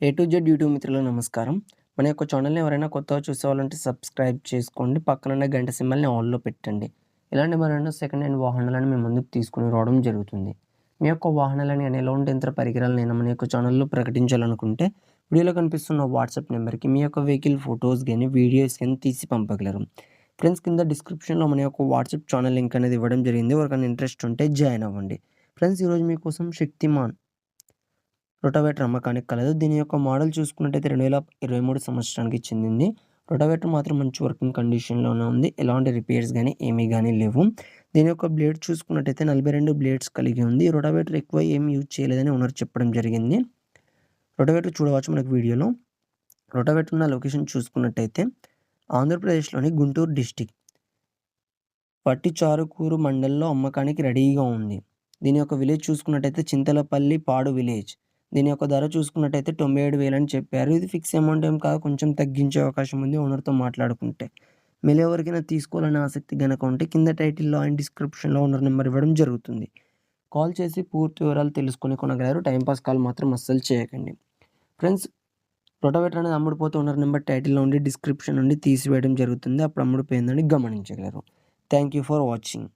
A to Z YouTube మిత్రులు నమస్కారం. మన యొక్క ఛానల్‌ని ఎవరైనా కొత్తగా చూసేవాళ్ళంటే సబ్స్క్రైబ్ చేసుకోండి. పక్కనున్న గంట సింబల్‌ని ఆల్‌లో పెట్టండి. ఇలాంటి మరెన్నో సెకండ్ హ్యాండ్ వాహనాలను మేము ముందుకు తీసుకొని రావడం జరుగుతుంది. మీ యొక్క వాహనాలని గాని, ఎలాంటి యంత్ర నేను మన యొక్క ఛానల్‌లో ప్రకటించాలనుకుంటే వీడియోలో కనిపిస్తున్న వాట్సాప్ నెంబర్కి మీ యొక్క వెహికల్ ఫొటోస్ కానీ వీడియోస్ కానీ తీసి పంపగలరు. ఫ్రెండ్స్ కింద డిస్క్రిప్షన్‌లో మన యొక్క వాట్సాప్ ఛానల్ లింక్ అనేది ఇవ్వడం జరిగింది. ఎవరికైనా ఇంట్రెస్ట్ ఉంటే జాయిన్ అవ్వండి. ఫ్రెండ్స్ ఈరోజు మీకోసం శక్తిమాన్ రొటోవేటర్ అమ్మకానికి కలదు. దీని యొక్క మోడల్ చూసుకున్నట్టయితే 2023 సంవత్సరానికి చెందింది. రొటోవేటర్ మాత్రం మంచి వర్కింగ్ కండిషన్‌లోనే ఉంది. ఎలాంటి రిపేర్స్ కానీ ఏమీ కానీ లేవు. దీని యొక్క బ్లేడ్ చూసుకున్నట్టయితే 42 బ్లేడ్స్ కలిగి ఉంది. రొటోవేటర్ ఎక్కువ ఏమి యూజ్ చేయలేదని ఓనర్ చెప్పడం జరిగింది. రొటోవేటర్ చూడవచ్చు మనకు వీడియోలో. రొటోవేటర్ ఉన్న లొకేషన్ చూసుకున్నట్టయితే ఆంధ్రప్రదేశ్‌లోని గుంటూరు డిస్ట్రిక్ట్. పట్టిచారుకూరు మండల్‌లో అమ్మకానికి రెడీగా ఉంది. దీని యొక్క విలేజ్ చూసుకున్నట్టయితే చింతలపల్లి పాడు విలేజ్. దీని యొక్క ధర చూసుకున్నట్టయితే 97,000 అని చెప్పారు. ఇది ఫిక్స్ అమౌంట్ ఏం కాదు. కొంచెం తగ్గించే అవకాశం ఉంది ఓనర్‌తో మాట్లాడుకుంటే. మీలో ఎవరికైనా తీసుకోవాలనే ఆసక్తి కనుక ఉంటే కింద టైటిల్‌లో అండ్ డిస్క్రిప్షన్‌లో ఓనర్ నెంబర్ ఇవ్వడం జరుగుతుంది. కాల్ చేసి పూర్తి వివరాలు తెలుసుకొని కొనగలరు. టైంపాస్ కాల్ మాత్రం అస్సలు చేయకండి. ఫ్రెండ్స్ రొటోవేటర్ అనేది అమ్ముడుపోతే ఓనర్ నెంబర్ టైటిల్‌లో ఉండి డిస్క్రిప్షన్ నుండి తీసివేయడం జరుగుతుంది. అప్పుడు అమ్ముడుపోయిందని గమనించగలరు. Thank you for watching.